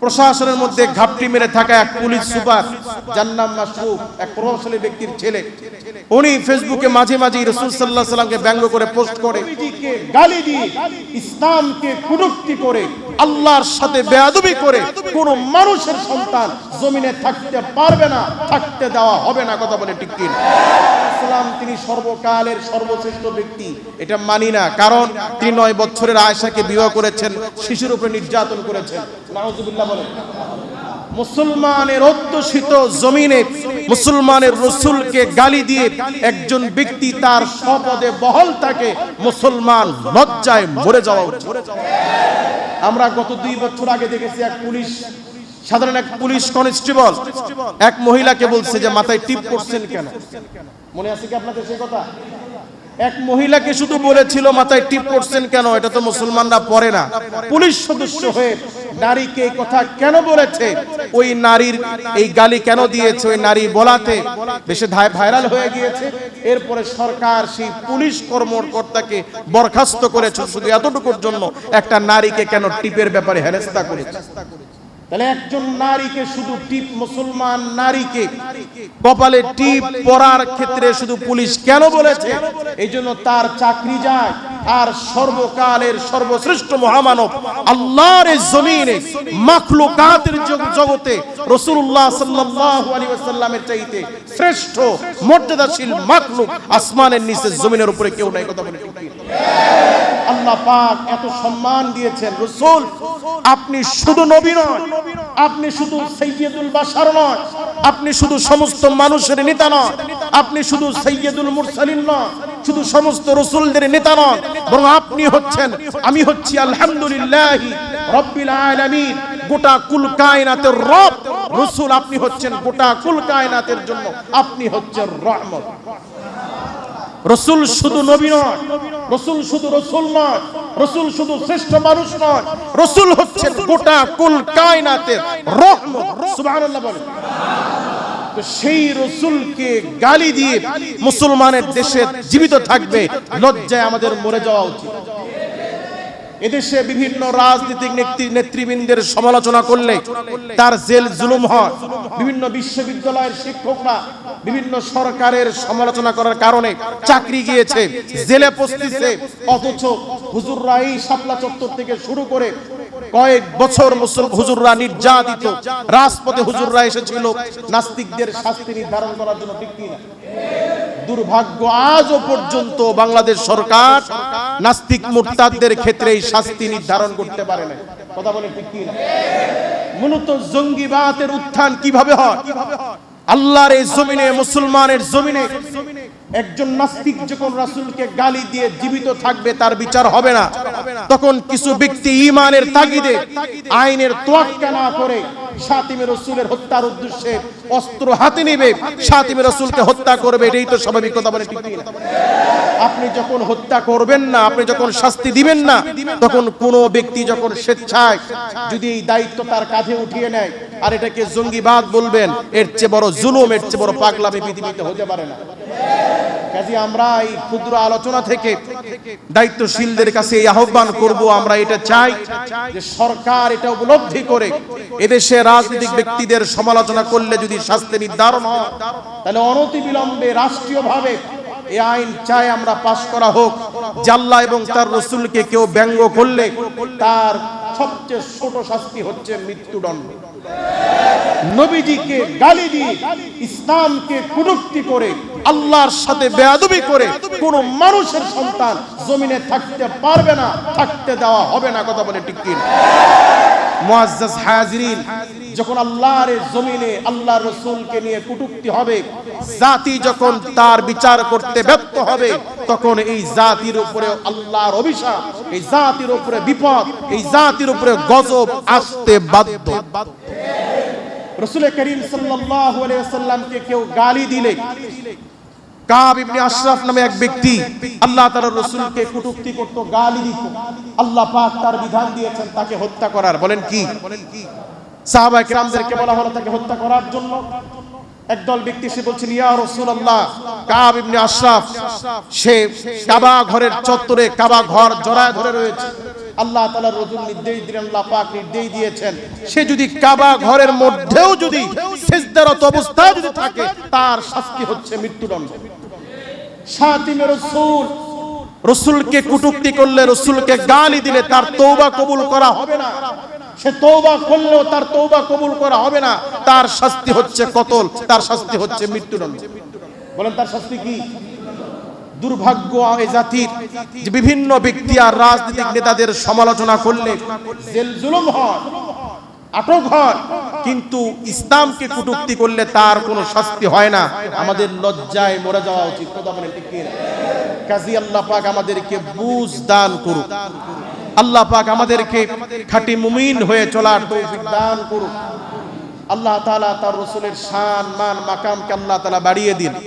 প্রশাসনের মধ্যে ঘাপটি মেরে থাকা এক পুলিশ সুপার, যার নাম এক প্রভাবশালী ব্যক্তির ছেলে। উনি ফেসবুকে মাঝে মাঝে রসুল সাল্লাহ সাল্লামকে ব্যঙ্গ করে পোস্ট করে গালি দিয়ে ইসলামকে কুরুক্তি করে আল্লাহর সাথে বেয়াদবি করে কোন মানুষের সন্তান জমিনে থাকতে পারবে না, থাকতে দেওয়া হবে না, কথা বলে ঠিক কিনা? ইসলাম তিনি সর্বকালের সর্বশ্রেষ্ঠ ব্যক্তি। এটা মানি না, কারণ তিনি নয় বছরের আয়সাকে বিবাহ করেছেন, শিশুর উপরে নির্যাতন করেছেন। নাউজুবিল্লাহ বলেন। মুসলমানের অধ্যুষিত জমিনে মুসলমানের রসুলকে গালি দিয়ে একজন ব্যক্তি তার স্বপদে বহল থাকে মুসলমান লজ্জায় মরে যাওয়া উচিত। আমরা গত দুই বছর আগে দেখেছি এক পুলিশ, সাধারণ এক পুলিশ কনস্টেবল, এক মহিলাকে বলছে যে মাথায় টিপ করছেন কেন? মনে আছে কি আপনাদের সেই কথা? এক মহিলাকে শুধু বলেছিল মাথায় টিপ করছেন কেন? এটা তো মুসলমানরা পড়ে না। পুলিশ সদস্য হয়ে নারীকে এই কথা কেন বলেছে? ওই নারীর এই গালি কেন দিয়েছে? ওই নারী বলাতে বেশি ভাইরাল হয়ে গিয়েছে। এরপরে সরকার সেই পুলিশ কর্মকর্তাকে বরখাস্ত করেছে। শুধু এতটুকুর জন্য একটা নারীকে কেন টিপের ব্যাপারে হেনস্থা করেছে? তাহলে একজন নারীকে শুধু টিপ, মুসলমান নারীকে কপালে টিপ পরার ক্ষেত্রে শুধু পুলিশ কেন বলেছে? এই জন্য তার চাকরি যায় আর সর্বকালের সর্বশ্রেষ্ঠ মহামানব আল্লাহর জমিনে, মাখলুকাতের জগতে রসুল্লাহ সাল্লাল্লাহু আলাইহি ওয়াসাল্লামের চাইতে শ্রেষ্ঠ, মর্যাদাশীল মাখলুক আসমানের নিচে জমিনের উপরে কেউ নাই, কথা বলে আল্লাহ পাক এত সম্মান দিয়েছেন, রসুল আপনি শুধু নবী নয় আপনি শুধু সৈয়দুল বাশার নয় আপনি শুধু সমস্ত মানুষের নেতা নয় আপনি শুধু সৈয়দুল মুরসালিন নয় শুধু সমস্ত রসুলদের নেতা নয় বরং আপনি হচ্ছেন আমি হচ্ছি আলহামদুলিল্লাহ রব্বিল আলামিন গোটা কুল কায়নাতের রব। রসুল আপনি হচ্ছেন গোটা কুল কায়নাতের জন্য আপনি হচ্ছেন রহমত। রসুল শুধু নবী নয় রসুল শুধু রসুল নয় রসুল শুধু শ্রেষ্ঠ মানুষ নয় রসুল হচ্ছেন গোটা কুল কায়নাতের রহমত সুবহানাল্লাহ বলেন। তো সেই রসুলকে গালি দিয়ে মুসলমানের দেশে জীবিত থাকবে লজ্জায় আমাদের মরে যাওয়া উচিত। এদেশে বিভিন্ন রাজনৈতিক নেত্রী- নেতৃবৃন্দের সমালোচনা করলে তার জেল জুলুম হয়। বিভিন্ন বিশ্ববিদ্যালয়ের শিক্ষকরা বিভিন্ন সরকারের সমালোচনা করার কারণে চাকরি গিয়েছে জেলে পস্তিছে অথচ হুজুররা এই শাপলা চত্বর থেকে শুরু করে কয়েক বছর মুসল হুজুররা নির্যাতিত। রাজপথে হুজুররা এসেছিল। নাস্তিকদের শাস্তি নির্ধারণ করার জন্য ঠিক কিনা? দুর্ভাগ্য আজও পর্যন্ত বাংলাদেশ সরকার নাস্তিক মুরতাদদের ক্ষেত্রে এই শাস্তি নির্ধারণ করতে পারে না কথা বলে ঠিক কি না মূলত জঙ্গিবাদের উত্থান কীভাবে হয় কীভাবে হয়? আল্লাহর এই জমিনে, মুসলমানের জমিনে একজন নাস্তিক যখন রাসুলকে গালি দিয়ে জীবিত থাকবে, তার বিচার হবে না। তখন কিছু ব্যক্তি ঈমানের তাগিদে, আইনের তোয়াক্কা না করে শাতিমে রসুলের হত্যার উদ্দেশ্যে অস্ত্র হাতে নেবে, শাতিমে রসুলকে হত্যা করবে, এটাই তো স্বাভাবিক বলে ঠিক আপনি যখন হত্যা করবেন না, আপনি যখন শাস্তি দিবেন না, তখন কোন ব্যক্তি যখন স্বেচ্ছায় যদি এই দায়িত্ব তার কাঁধে উঠিয়ে নেয়, আর এটাকে জঙ্গিবাদ বলবেন, এর চেয়ে বড় জুলুম, এর চেয়ে বড় পাগলামি পৃথিবীতে হতে পারে না। কাজে আমরা এই ক্ষুদ্র আলোচনা থেকে দায়িত্বশীলদের কাছে এই আহ্বান করব, আমরা এটা চাই যে সরকার এটা উপলব্ধি করে এদেশে রাজনৈতিক ব্যক্তিদের সমালোচনা করলে যদি শাস্তি নির্ধারণ হয়, তাহলে অনতিবিলম্বে রাষ্ট্রীয়ভাবে এই আইন চাই আমরা পাশ করা হোক। জাল্লা এবং তার রসুলকে কেউ ব্যঙ্গ করলে তার সবচেয়ে ছোট শাস্তি হচ্ছে মৃত্যুদণ্ড। নবীজিকে গালি দিয়ে ইসলামকে কুরুক্তি করে আল্লাহর সাথে বেয়াদবি করে কোন মানুষের সন্তান জমিনে থাকতে পারবে না থাকতে দেওয়া হবে না কথা বলে ঠিক কিনা মুআজ্জাজ হাজিরিন যখন আল্লাহর জমিনে আল্লাহ রসুলকে নিয়ে কুটুক্তি হবে জাতি যখন তার বিচার করতে ব্যর্থ হবে তখন এই জাতির উপরে আল্লাহর অভিশাপ এই জাতির উপরে বিপদ এই জাতির উপরে গজব আসতে বাধ্য। রসুল করিম সাল্লাল্লাহু আলাইহি ওয়াসাল্লামকে কেউ গালি দিলে, কাব ইবনে আশরাফ নামে এক ব্যক্তি আল্লাহ তাআলা রাসূলকে কটূক্তি করত, গালি দিত। আল্লাহ পাক তার বিধান দিয়েছেন তাকে হত্যা করার। বলেন কি? সাহাবা কিরামদেরকে বলা হলো তাকে হত্যা করার জন্য। একদল ব্যক্তি সে বলছেন, ইয়া রাসূলুল্লাহ, কাব ইবনে আশরাফ, সে কাবা ঘরের চত্বরে কাবা ঘর জড়ায় ধরে রয়েছে। আল্লাহ তাআলা রসুল নির্দেশ দিলেন, আল্লাহ পাক নির্দেশ দিয়েছেন। সে যদি কাবা ঘরের মধ্যেও যদি সেজদারত অবস্থায় যদি থাকে, তার শাস্তি হচ্ছে মৃত্যুদণ্ড। শাতিমে রসুল, রসুলকে কুটুক্তি করলে, রসুলকে গালি দিলে তার তৌবা কবুল করা হবে না। সে তৌবা করলেও তার তৌবা কবুল করা হবে না। তার শাস্তি হচ্ছে কতল, তার শাস্তি হচ্ছে মৃত্যুদণ্ড। বলেন, তার শাস্তি কি? দুর্ভাগ্য এই জাতির যে বিভিন্ন ব্যক্তি আর রাজনৈতিক নেতাদের সমালোচনা করলে জেল জুলুম হয়, আটক হয়, কিন্তু ইসলামকে কটূক্তি করলে তার কোনো শাস্তি হয় না। আমাদের লজ্জায় মরে যাওয়া উচিত, কথা ঠিক কাজী আল্লাহ পাক আমাদেরকে বুঝ দান করুক। আল্লাহ পাক আমাদেরকে খাঁটি মুমিন হয়ে চলার তৌফিক দান করুক। আল্লাহ তাআলা তার রসুলের শান, মান, মাকামকে আল্লাহ তাআলা বাড়িয়ে দিন।